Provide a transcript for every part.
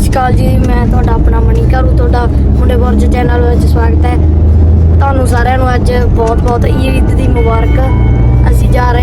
ਸ਼੍ਰੀ ਅਕਾਲ ਜੀ, ਮੈਂ ਤੁਹਾਡਾ ਆਪਣਾ ਮਣੀ ਘਰੂ ਤੁਹਾਡਾ ਮੁੰਡੇ ਵਰਜ ਚੈਨਲ ਵਿੱਚ ਸਵਾਗਤ ਹੈ। ਤੁਹਾਨੂੰ ਸਾਰਿਆਂ ਨੂੰ ਅੱਜ ਬਹੁਤ ਬਹੁਤ ਈਦ ਦੀ ਮੁਬਾਰਕ। ਅਸੀਂ ਜਾ ਰਹੇ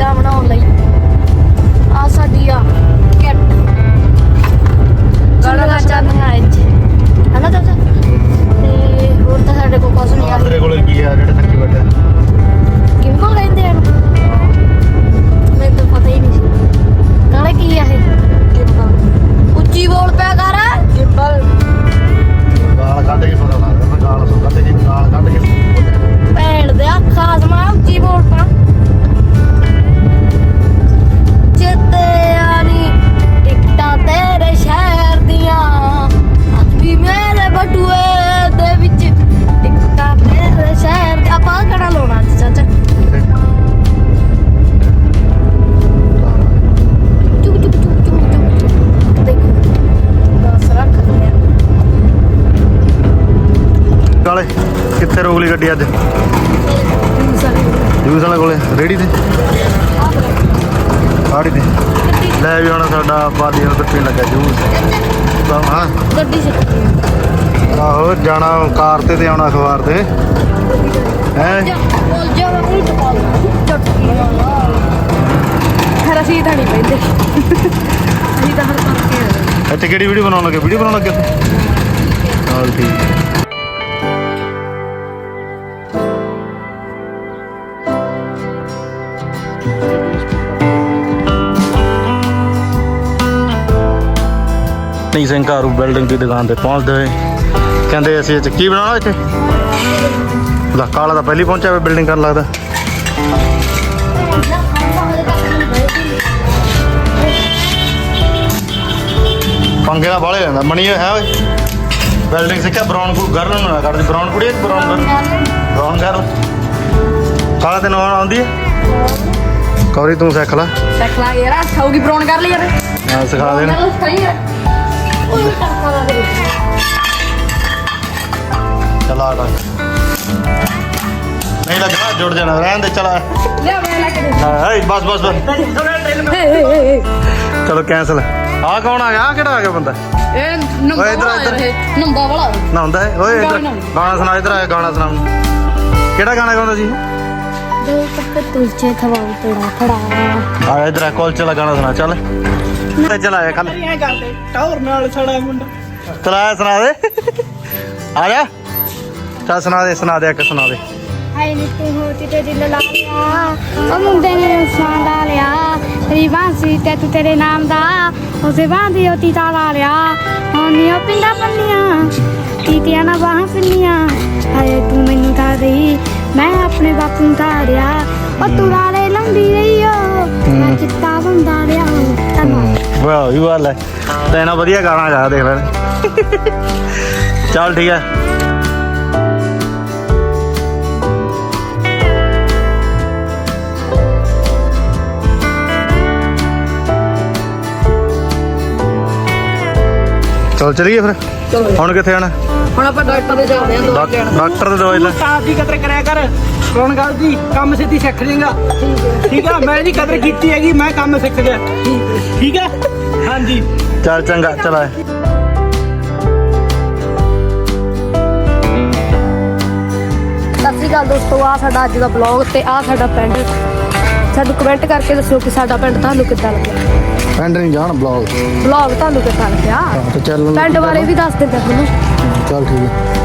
ਬਣਾਉਣ ਲਈ ਬਣਾਉਣ ਲਈ? ਗੱਡੀ ਅੱਜ? ਜੂਸ ਵਾਲੇ ਕੋਲੇ। ਰੇੜੀ ਤੇ? ਆੜੀ ਤੇ। ਲੈ ਵੀ ਹੁਣ ਸਾਡਾ ਬਾਦੀ ਨੂੰ ਪੀਣ ਲੱਗਾ ਜੂਸ। ਤਾਂ ਹਾਂ। ਗੱਡੀ ਚ ਆਹੋ ਜਾਣਾ ਕਾਰ ਤੇ ਤੇ ਆਉਣਾ ਅਖਬਾਰ ਤੇ। ਹੈ? ਬੋਲ ਜਾ ਮੈਂ ਉਲਟ ਪਾ ਦੂੰ ਚਟਕੀ ਫਿਰ ਅਸੀਂ ਤਾਂ ਨਹੀਂ ਪੈਂਦੇ ਅਸੀਂ ਤਾਂ ਹਰ ਆ। ਇੱਥੇ ਕਿਹੜੀ ਵੀਡੀਓ ਬਣਾਉਣ ਲੱਗੇ? ਵੀਡੀਓ ਬਣਾਉਣ ਲੱਗੇ ਚਲ ਠੀਕ। ਨਹੀਂ ਸਿੰਘ ਘਾਰੂ ਬਿਲਡਿੰਗ ਦੀ ਦੁਕਾਨ ਤੇ ਪਹੁੰਚਦੇ ਹੋਏ ਕਹਿੰਦੇ ਅਸੀਂ ਇਹ 'ਚ ਕੀ ਬਣਾਉਣਾ ਇੱਥੇ? ਲਾ, ਕਾਲਾ ਤਾਂ ਪਹਿਲੀ ਪਹੁੰਚਿਆ ਵੇ ਬਿਲਡਿੰਗ ਕਰਨ ਲੱਗਦਾ। ਪੰਗੇ ਦਾ ਬਾਲੇ ਲੈਂਦਾ, ਮਣੀ ਹੈ ਓਏ। ਬਿਲਡਿੰਗ ਸਿੱਖਿਆ, ਬ੍ਰਾਊਨ ਕੁ ਗਰਲ ਨੂੰ ਨਾ ਕੱਢਦੀ, ਬ੍ਰਾਊਨ ਕੁੜੀ ਬ੍ਰਾਊਨ ਗਰਲ? Brown girl. ਕਾਲਾ ਤੈਨੂੰ ਆਉਂਦੀ ਹੈ? ਕੌਰੀ ਤੂੰ ਸਿੱਖ ਲੈ। ਸਿੱਖ ਲਾਂਗੇ ਯਾਰ ਖਾਊਗੀ ਬਰੌਨ ਕਰ ਲਈ ਯਾਰ। ਹਾਂ ਸਿਖਾ ਦੇਣ ਉਹ ਲਾ ਦੇ ਚਲਾ ਨਹੀਂ ਲੱਗਣਾ ਜੁੜ ਜਾਣਾ ਰਹਿਣ ਦੇ ਚਲਾ ਲਿਆ ਮੈਂ ਲੈ ਕੇ ਦੇ। ਹਾਏ ਬਸ ਬਸ ਬਸ। ਚਲੋ ਕੈਂਸਲ। ਆ ਕੌਣ ਆ ਗਿਆ? ਆਹ ਕਿਹੜਾ ਆ ਗਿਆ ਬੰਦਾ? ਇਹ ਓਏ ਇੱਧਰ, ਵਾਲਾ ਇੱਧਰ। ਇਹ ਨੰਬਰ ਵਾਲਾ। ਨਾ ਹੁੰਦਾ ਓਏ ਇੱਧਰ। ਗਾਣਾ ਸੁਣਾ ਇੱਧਰ ਆ ਗਾਣਾ ਸੁਣਾ। ਕਿਹੜਾ ਗਾਣਾ ਗਾਉਂਦਾ ਸੀ? ਫੜਾ ਆ ਇੱਧਰ ਆ ਕੋਲ ਚਲਾ ਗਾਣਾ ਸੁਣਾ ਚੱਲ। ਤੇ ਚਲਾ ਕੱਲ। ਐ ਕਰਦੇ ਟੌਰ ਨਾਲ ਛੜਾ ਮੁੰਡਾ। ਚਲਾ ਸੁਣਾ ਦੇ। ਆ ਜਾ। ਚੱਲ ਸੁਣਾ ਦੇ ਸੁਣਾ ਦੇ ਇੱਕ ਸੁਣਾ ਦੇ। ਹਾਏ ਨੀ ਤੂੰ ਹੋਤੀ ਤੇ ਦਿਲ ਲਾ ਲਿਆ। ਉਹ ਮੁੰਡੇ ਨੇ ਸਾਂ ਲਿਆ। ਤੇਰੀ ਬਾਂਸੀ ਤੇ ਤੂੰ ਤੇਰੇ ਨਾਮ ਦਾ। ਉਸੇ ਬਾਂਦੀ ਹੋਤੀ ਤਾ ਲਾ ਲਿਆ। ਹੋਨੀਓ ਪਿੰਡਾ ਪੰਨੀਆਂ ਨਾ ਬਾਹਾਂ ਪਿੰਨੀਆਂ ਹਾਏ ਤੂੰ ਮੈਨੂੰ ਤਾਂ ਰਹੀ ਮੈਂ ਆਪਣੇ ਬਾਪੂ ਨੂੰ ਤਾੜਿਆ ਉਹ ਤੂੰ ਲਾਲੇ ਲੰਦੀ ਰਹੀ ਓ। ਮੈਂ ਚਿੱਟਾ ਬੰਦਾ ਰਿਆ ਧੰਨਵਾਦ। ਵਾਹ ਯੂ ਵਾਲਾ ਤੈਨੂੰ ਵਧੀਆ ਗਾਣਾ ਗਾ ਦੇਖ ਲੈ ਚੱਲ ਠੀਕ ਹੈ। ਚਲ ਚਲੀਏ ਫਿਰ। ਹੁਣ ਕਿੱਥੇ ਜਾਣਾ? ਹੁਣ ਆਪਾਂ ਡਾਕਟਰ ਦੇ ਜਾਂਦੇ ਆਂ ਦਵਾਈ ਲੈਣ। ਡਾਕਟਰ ਦੇ ਦਵਾਈ ਲੈ। ਸਟਾਫ ਦੀ ਕਦਰ ਕਰਿਆ ਕਰ। ਕੌਣ ਗੱਲ ਦੀ ਕੰਮ ਸਿੱਧੀ ਸਿੱਖ ਲੇਗਾ ਠੀਕ ਆ? ਮੈਂ ਇਹਦੀ ਕਦਰ ਕੀਤੀ ਹੈਗੀ ਮੈਂ ਕੰਮ ਸਿੱਖ ਗਿਆ। ਠੀਕ ਹੈ। ਹਾਂਜੀ। ਚੱਲ ਚੰਗਾ ਚਲਾ ਸਤਿ ਸ਼੍ਰੀ ਅਕਾਲ ਦੋਸਤੋ ਆ ਸਾਡਾ ਅੱਜ ਦਾ ਬਲੌਗ ਤੇ ਆ ਸਾਡਾ ਪਿੰਡ। ਸਾਨੂੰ ਕਮੈਂਟ ਕਰਕੇ ਦੱਸਿਓ ਕਿ ਸਾਡਾ ਪਿੰਡ ਤੁਹਾਨੂੰ ਕਿੱਦਾਂ ਲੱਗਿਆ। ਪਿੰਡ ਨਹੀਂ ਜਾਣ ਬਲੌਗ ਬਲੌਗ ਤੁਹਾਨੂੰ ਕਿੱਦਾਂ ਲੱਗਿਆ? ਤੇ ਚੱਲ ਪਿੰਡ ਬਾਰੇ ਵੀ ਦੱਸ ਦਿੰਦੇ ਤੁਹਾਨੂੰ। ਚੱਲ ਠੀਕ ਹੈ